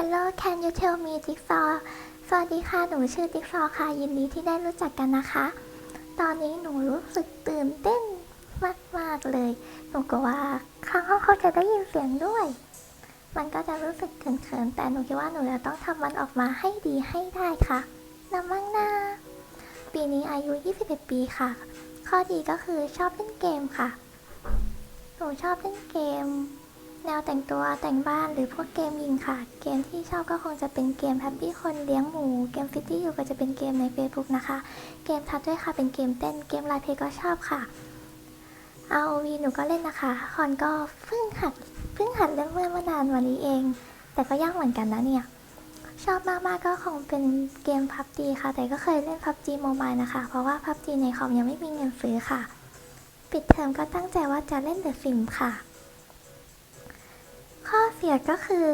Hello can you tell me Jigsaw สวัสดีค่ะ หนูชื่อ Jigsaw ค่ะ ยินดีที่ได้รู้จักกันนะคะ ตอนนี้หนูรู้สึกตื่นเต้นมากๆเลย หนูก็ว่าข้างห้องเขาจะได้ยินเสียงด้วย มันก็จะรู้สึกเขินๆ แต่หนูคิดว่าหนูจะต้องทำมันออกมาให้ดีให้ได้ค่ะนะมั่งนาปีนี้อายุ 21 ปีค่ะ ข้อดีก็คือชอบเล่นเกมค่ะ หนูชอบเล่นเกม แนวแต่งตัวแต่งบ้านหรือพวกเกมยิงค่ะ เกมที่ชอบก็คงจะเป็นเกมแฮปปี้คนเลี้ยงหมู เกมฟิตตี้อยู่ก็จะเป็นเกมใน Facebook นะคะ เกมทัดด้วยค่ะเป็นเกมเต้นเกมไลน์เพลย์ก็ชอบค่ะ ROV หนูก็เล่นนะคะ คอนก็เพิ่งหัดเพิ่งหัดเล่นเมื่อเมื่นานวันนี้เอง แต่ก็ยากเหมือนกันนะเนี่ย ชอบมากๆก็คงเป็นเกมพับจีค่ะ แต่ก็เคยเล่นพับจีโมบายนะคะ เพราะว่าพับจีในคอมยังไม่มีเงินซื้อค่ะ ปิดเทอมก็ตั้งใจว่าจะเล่นเดอะซิมค่ะ ข้อเสียก็คือ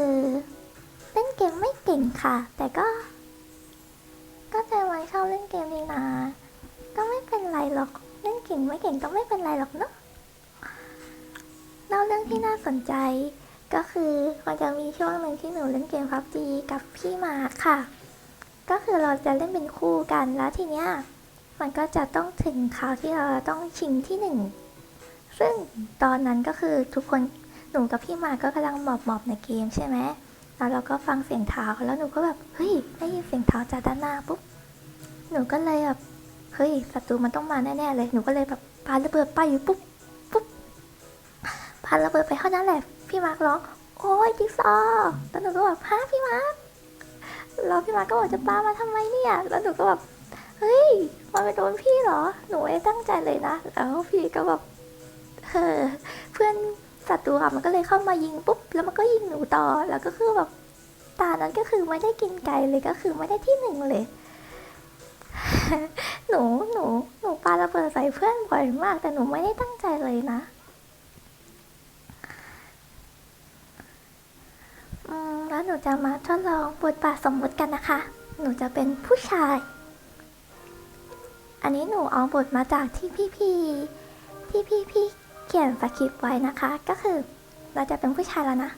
เล่นเกมไม่เก่งค่ะ แต่ก็ ก็ใจไว้ชอบเล่นเกมนี้นะก็ไม่เป็นไรหรอกเล่นเก่งไม่เก่งก็ไม่เป็นไรหรอกเนอะเล่าเรื่องที่น่าสนใจก็คือมันจะมีช่วงหนึ่งที่หนูเล่นเกมพับจีกับพี่มาคค่ะ ก็คือเราจะเล่นเป็นคู่กันแล้วทีเนี้ยมันก็จะต้องถึงคราวที่เราต้องชิงที่หนึ่งซึ่งตอนนั้นก็คือทุกคน หนูกับพี่มาร์ก็กำลังหมอบหมอบๆในเกมใช่ไหมแล้วเราก็ฟังเสียงเท้าแล้วหนูก็แบบเฮ้ยได้ยินเสียงเท้าจากด้านหน้าปุ๊บหนูก็เลยแบบเฮ้ยศัตรูมันต้องมาแน่ๆเลยหนูก็เลยแบบปาระเบิดไปอยู่ปุ๊บปุ๊บปาระเบิดไปเท่านั้นแหละพี่มาร์คร้องโอ้ยจิ๊กซอว์แล้วหนูก็แบบฮะพี่มาร์คแล้วพี่มาร์คก็บอกจะปามาทำไมเนี่ยแล้วหนูก็แบบเฮ้ยมันไปโดนพี่เหรอ หนูไม่ตั้งใจเลยนะ แล้วพี่ก็แบบเออเพื่อน ศัตรูอะมันก็เลยเข้ามายิงปุ๊บแล้วมันก็ยิงหนูต่อแล้วก็คือแบบตานั้นก็คือไม่ได้กินไก่เลยก็คือไม่ได้ที่หนึ่งเลย หนูหนูหนูปาระเบิดใส่เพื่อนบ่อยมาก แต่หนูไม่ได้ตั้งใจเลยนะอืมแล้วหนูจะมาทดลองบทบาทสมมุติกันนะคะ หนูจะเป็นผู้ชาย อันนี้หนูเอาบทมาจากที่พี่พี่ที่พี่พี่ ขียนสคริปต์ไว้นะคะ ก็คือเราจะเป็นผู้ชายแล้วนะ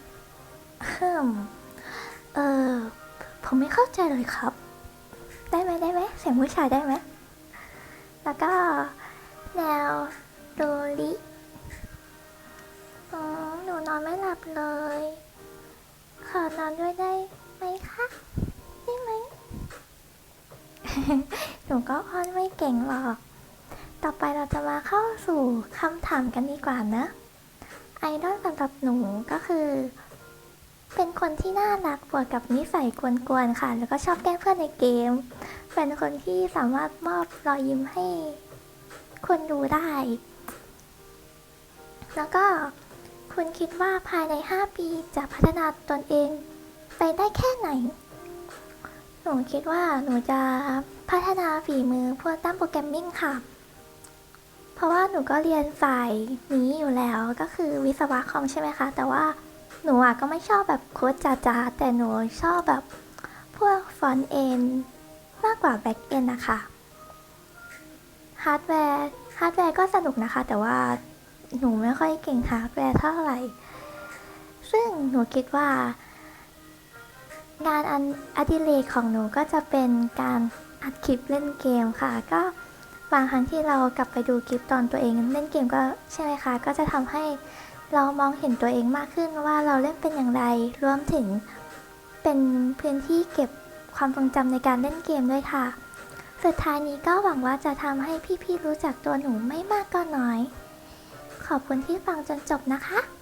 ฮึมเออผมไม่เข้าใจเลยครับ ได้ไหมได้ไหมเสียงผู้ชายได้ไหม แล้วก็แนวโดริอ๋อหนูนอนไม่หลับเลย ขอนอนด้วยได้ไหมคะ ได้ไหม หนูก็อ้อนไม่เก่งหรอก ต่อไปเราจะมาเข้าสู่คำถามกันดีกว่านะ ไอดอลสำหรับหนูก็คือ เป็นคนที่น่ารักบวกกับนิสัยกวนๆค่ะ แล้วก็ชอบแกล้งเพื่อนในเกม เป็นคนที่สามารถมอบรอยยิ้มให้คนดูได้ แล้วก็คุณคิดว่าภายใน 5 ปีจะพัฒนาตนเองไปได้แค่ไหน หนูคิดว่าหนูจะพัฒนาฝีมือพวกด้านโปรแกรมมิ่งค่ะ ราะว่าหนูก็เรียนสายนี้อยู่แล้วก็คือวิศวะคอมใช่ไหมคะ แต่ว่าหนูอะก็ไม่ชอบแบบโค้ดจ๋าๆแต่หนูชอบแบบพวกฟอนต์เอนมากกว่าแบ็กเอนนะคะฮาร์ดแวร์ฮาร์ดแวร์ก็สนุกนะคะ แต่ว่าหนูไม่ค่อยเก่งฮาร์ดแวร์เท่าไหร่ ซึ่งหนูคิดว่า งานอันอดิเรกของหนูก็จะเป็นการอัดคลิปเล่นเกมค่ะ ก็ บางครั้งที่เรากลับไปดูคลิปตอนตัวเองเล่นเกมก็ใช่ไหมคะ ก็จะทำให้เรามองเห็นตัวเองมากขึ้นว่าเราเล่นเป็นอย่างไร รวมถึงเป็นพื้นที่เก็บความทรงจำในการเล่นเกมด้วยค่ะ สุดท้ายนี้ก็หวังว่าจะทำให้พี่ๆรู้จักตัวหนูไม่มากก็น้อย ขอบคุณที่ฟังจนจบนะคะ